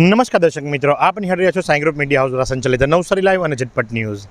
નમસ્કાર દર્શક મિત્રો, આપ નિહાળી રહ્યા છો સાઈ ગ્રુપ મીડિયા હાઉસ દ્વારા સંચાલિત નવસારી લાઈવ અને ઝટપટ ન્યૂઝ.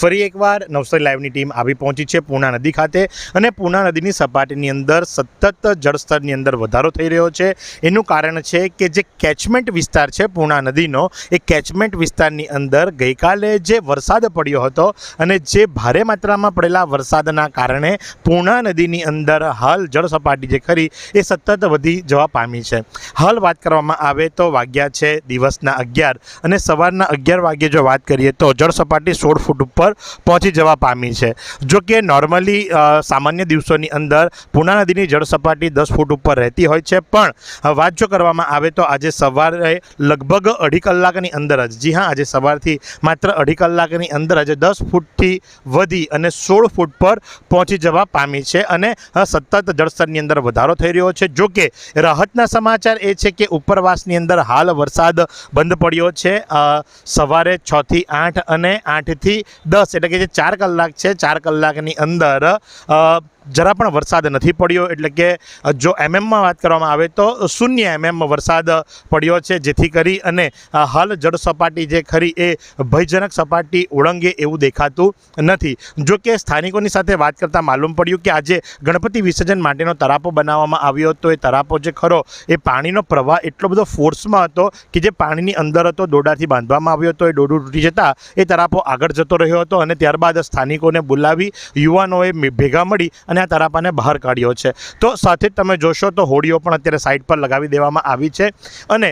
ફરી એકવાર નવસારી લાઈવની ટીમ આવી પહોંચી છે પૂર્ણા નદી ખાતે અને પૂર્ણા નદીની સપાટીની અંદર સતત જળસ્તરની અંદર વધારો થઈ રહ્યો છે. એનું કારણ છે કે જે કેચમેન્ટ વિસ્તાર છે પૂર્ણા નદીનો, એ કેચમેન્ટ વિસ્તારની અંદર ગઈકાલે જે વરસાદ પડ્યો હતો અને જે ભારે માત્રામાં પડેલા વરસાદના કારણે પૂર્ણા નદીની અંદર હાલ જળ સપાટી જે ખરી, એ સતત વધી જવા પામી છે. હાલ વાત કરવામાં આવે તો વાગ્યા છે દિવસના અગિયાર અને સવારના અગિયાર વાગ્યે જો વાત કરીએ તો જળ સપાટી સોળ ફૂટ ઉપર પહોંચી જવા પામી છે. જો કે નોર્મલી સામાન્ય દિવસોની અંદર પૂર્ણા નદીની જળ સપાટી દસ ફૂટ ઉપર રહેતી હોય છે. પણ વાત જો કરવામાં આવે તો આજે સવારે લગભગ અઢી કલાકની અંદર જ, જી હા, આજે સવારથી માત્ર અઢી કલાકની અંદર જ દસ ફૂટથી વધી અને સોળ ફૂટ પર પહોંચી જવા પામી છે અને સતત જળસ્તરની અંદર વધારો થઈ રહ્યો છે. જો કે, રાહતના સમાચાર એ છે કે ઉપરવાસની અંદર હાલ વરસાદ બંધ પડ્યો છે. સવારે છથી આઠ અને આઠથી દસ, એટલે કે જે ચાર કલાક છે, ચાર કલાકની અંદર જરા પણ વરસાદ નથી પડ્યો, એટલે કે જો એમએમમાં વાત કરવામાં આવે તો શૂન્ય એમએમ વરસાદ પડ્યો છે, જેથી કરી અને હાલ જળ સપાટી જે ખરી એ ભયજનક સપાટી ઓળંગે એવું દેખાતું નથી. જો કે સ્થાનિકોની સાથે વાત કરતાં માલુમ પડ્યું કે આજે ગણપતિ વિસર્જન માટેનો તરાપો બનાવવામાં આવ્યો હતો. એ તરાપો જે ખરો, એ પાણીનો પ્રવાહ એટલો બધો ફોર્સમાં હતો કે જે પાણીની અંદર હતો દોડાથી બાંધવામાં આવ્યો હતો, એ દોડું તૂટી જતાં એ તરાપો આગળ જતો રહ્યો હતો અને ત્યારબાદ સ્થાનિકોને બોલાવી યુવાનોએ ભેગા મળી અને આ તરાપાને બહાર કાઢ્યો છે. તો સાથે જ તમે જોશો તો હોડીઓ પણ અત્યારે સાઇડ પર લગાવી દેવામાં આવી છે અને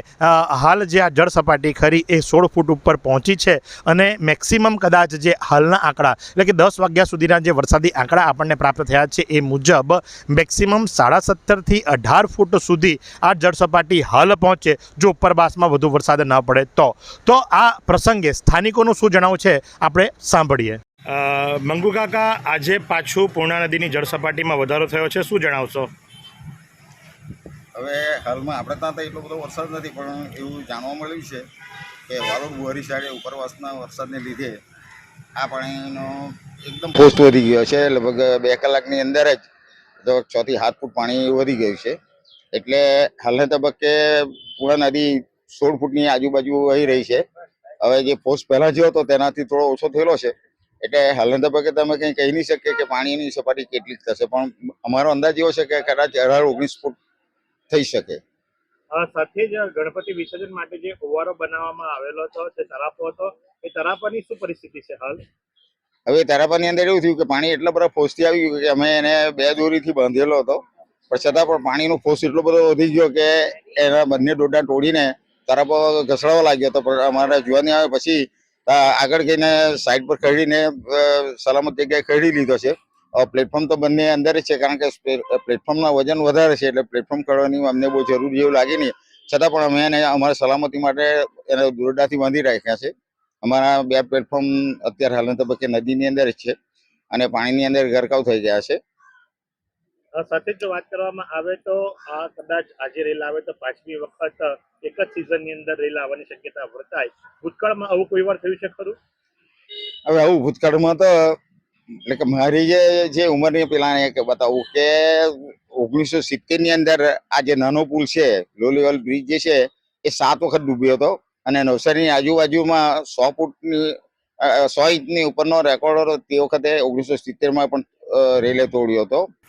હાલ જે આ જળ સપાટી ખરી એ સોળ ફૂટ ઉપર પહોંચી છે અને મેક્સિમમ કદાચ જે હાલના આંકડા, એટલે કે દસ વાગ્યા સુધીના જે વરસાદી આંકડા આપણને પ્રાપ્ત થયા છે એ મુજબ મેક્સિમમ સાડા સત્તરથી અઢાર ફૂટ સુધી આ જળ સપાટી હાલ પહોંચે, જો ઉપરવાસમાં વધુ વરસાદ ન પડે તો. તો આ પ્રસંગે સ્થાનિકોનું શું જણાવું છે, આપણે સાંભળીએ. મંગુ કાકા આજે પાછું પૂર્ણા નદીની જળ સપાટીમાં વધારો થયો છે શું જણાવશો? હવે હાલમાં આપણે ત્યાં તો એટલો બધો વરસાદ નથી પણ એવું જાણવા મળ્યું છે કે વાલોડ બુહારી સાઈડે ઉપરવાસના વરસાદને લીધે આ પાણીનો એકદમ પોસ્ટ વધી ગયો છે લગભગ બે કલાકની અંદર જ લગભગ છ થી સાત ફૂટ પાણી વધી ગયું છે. એટલે હાલના તબક્કે પૂર્ણા નદી સોળ ફૂટની આજુબાજુ વહી રહી છે. હવે જે પોસ્ટ પહેલાં જેવો હતો તેનાથી થોડો ઓછો થયેલો છે. એટલે હાલના તબક્કે તમે કંઈ કહી નહીં શકીએ કે પાણીની સપાટી કેટલીક થશે પણ અમારો અંદાજ એવો છે કે કદાચ અઢાર ઓગણીસ ફૂટ થઈ શકે. સાથે જ ગણપતિ વિસર્જન માટે જે ફુવારો બનાવવામાં આવેલો હતો તે તરાપો હતો એ તરાપાની શું પરિસ્થિતિ છે હાલ? હવે તારાપાની અંદર એવું થયું કે પાણી એટલા બધા ફોર્સથી આવી ગયું કે અમે એને બે દોરીથી બાંધેલો હતો પણ છતાં પણ પાણીનો ફોસ એટલો બધો વધી ગયો કે એના બંને ડોડા તોડીને તારાપો ઘસડાવા લાગ્યો હતો પણ અમારે જોવાની આવે. પછી આગળ જઈને સાઈડ પર ખડીને અ, સલામત જગ્યાએ ખડી લીધો છે. પ્લેટફોર્મ તો બંને અંદર જ છે કારણ કે પ્લેટફોર્મના વજન વધારે છે એટલે પ્લેટફોર્મ કરવાની અમને બહુ જરૂરી જેવું લાગે નહીં. છતાં પણ અમે એને અમારા સલામતી માટે એને દોરડાથી બાંધી રાખ્યા છે. અમારા બે પ્લેટફોર્મ અત્યારે હાલના તબક્કે નદીની અંદર જ છે અને પાણીની અંદર ગરકાવ થઈ ગયા છે. સાથે જ વાત કરવામાં આવે તો આ કદાચ આજે રેલ આવે તો પાંચમી વખત એક જ સિઝનની અંદર રેલ આવવાની શક્યતા વર્તાય. ભૂતકાળમાં આવું કોઈ વાર થયું છે ખરું? હવે આવું ભૂતકાળમાં તો, એટલે કે મારી જે જે ઉંમરની પેલા બતાવું કે ઓગણીસો સિત્તેરની અંદર આ જે નાનો પુલ છે લો બ્રિજ જે છે, એ સાત વખત ડૂબ્યો હતો. અને નવસારીની આજુબાજુમાં સો ફૂટની સો ઇંચની ઉપરનો રેકોર્ડ તે વખતે ઓગણીસો સિત્તેરમાં પણ રેલે તોડ્યો હતો.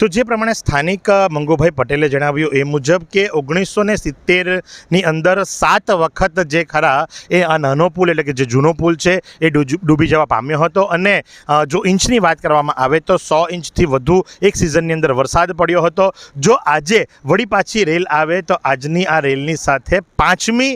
તો જે પ્રમાણે સ્થાનિક મંગુભાઈ પટેલે જણાવ્યું એ મુજબ કે ઓગણીસો ને સિત્તેરની અંદર સાત વખત જે ખરા એ આ નાનો પુલ એટલે કે જે જૂનો પુલ છે એ ડૂબી જવા પામ્યો હતો અને જો ઇંચની વાત કરવામાં આવે તો સો ઇંચથી વધુ એક સિઝનની અંદર વરસાદ પડ્યો હતો. જો આજે વળી પાછી રેલ આવે તો આજની આ રેલની સાથે પાંચમી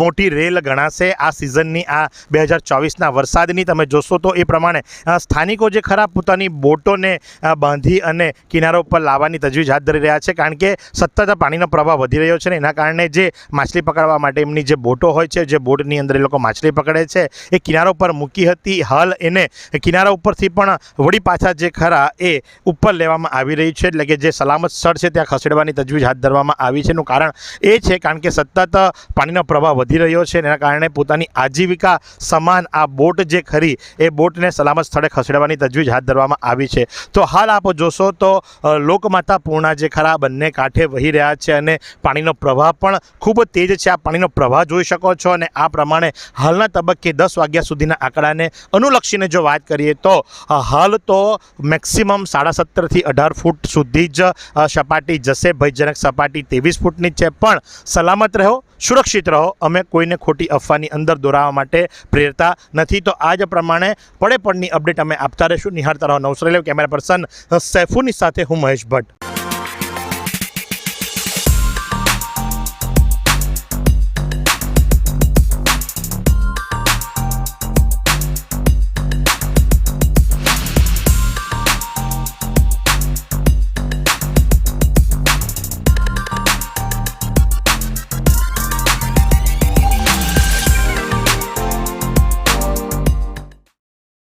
મોટી રેલ ગણાશે આ સિઝનની આ બે હજાર ચોવીસના વરસાદની. તમે જોશો તો એ પ્રમાણે સ્થાનિકો જે ખરા પોતાની બોટોને બાંધી અને કિનારે કિનારા ઉપર લાવવાની તજવીજ હાથ ધરી રહ્યા છે, કારણ કે સતત પાણીનો પ્રવાહ વધી રહ્યો છે ને એના કારણે જે માછલી પકડવા માટે એમની જે બોટો હોય છે, જે બોટની અંદર એ લોકો માછલી પકડે છે, એ કિનારા ઉપર મૂકી હતી. હાલ એને કિનારા ઉપરથી પણ વળી પાછા જે ખરા એ ઉપર લેવામાં આવી રહી છે, એટલે કે જે સલામત સ્થળ છે ત્યાં ખસેડવાની તજવીજ હાથ ધરવામાં આવી છે. એનું કારણ એ છે, કારણ કે સતત પાણીનો પ્રવાહ વધી રહ્યો છે એના કારણે પોતાની આજીવિકા સમાન આ બોટ જે ખરી, એ બોટને સલામત સ્થળે ખસેડવાની તજવીજ હાથ ધરવામાં આવી છે. તો હાલ આપ જોશો તો લોકમાતા પૂર્ણા જે ખરા બંને કાંઠે વહી રહ્યા છે અને પાણીનો પ્રવાહ પણ ખૂબ તેજ છે. આ પાણીનો પ્રવાહ જોઈ શકો છો અને આ પ્રમાણે હાલના તબક્કે દસ વાગ્યા સુધીના આંકડાને અનુલક્ષીને જો વાત કરીએ તો હાલ તો મેક્સિમમ સાડા સત્તરથી અઢાર ફૂટ સુધી જ સપાટી જશે. ભયજનક સપાટી ત્રેવીસ ફૂટની છે. પણ સલામત રહો. સુરક્ષિત રહો. અમે કોઈને ખોટી અફવાની અંદર દોરાવા માટે પ્રેરતા નથી. તો આ જ પ્રમાણે પડે પડની અપડેટ અમે આપતા રહીશું. નિહાળતા રહો. નવસરેલ કેમેરા પર્સન સૈફુની સાથે હું મહેશ ભટ્ટ.